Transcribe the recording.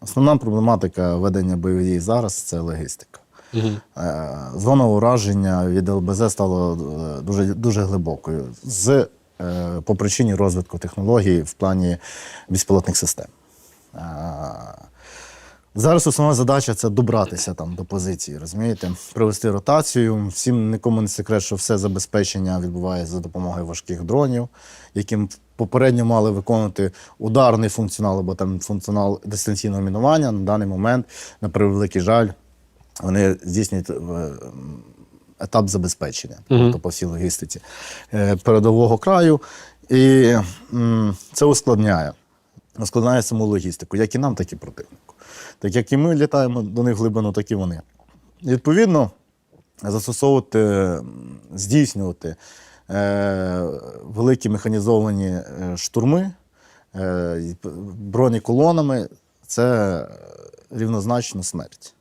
Основна проблематика ведення бойових дій зараз це логістика. Е, Зона ураження від ЛБЗ стала е, дуже, дуже глибокою з, е, по причині розвитку технологій в плані безпілотних систем. Зараз основна задача це добратися там до позиції, розумієте, провести ротацію. Всім нікому не секрет, що все забезпечення відбувається за допомогою важких дронів, яким попередньо мали виконувати ударний функціонал або там функціонал дистанційного мінування. На даний момент, на превеликий жаль, вони здійснюють е, етап забезпечення, тобто по всій логістиці е, передового краю. І це ускладняє. Ускладняє саму логістику, як і нам, так і противнику. Так як і ми літаємо до них глибину, так і вони. І, Відповідно, застосовувати, здійснювати великі механізовані е, штурми е, бронеколонами це рівнозначно смерть.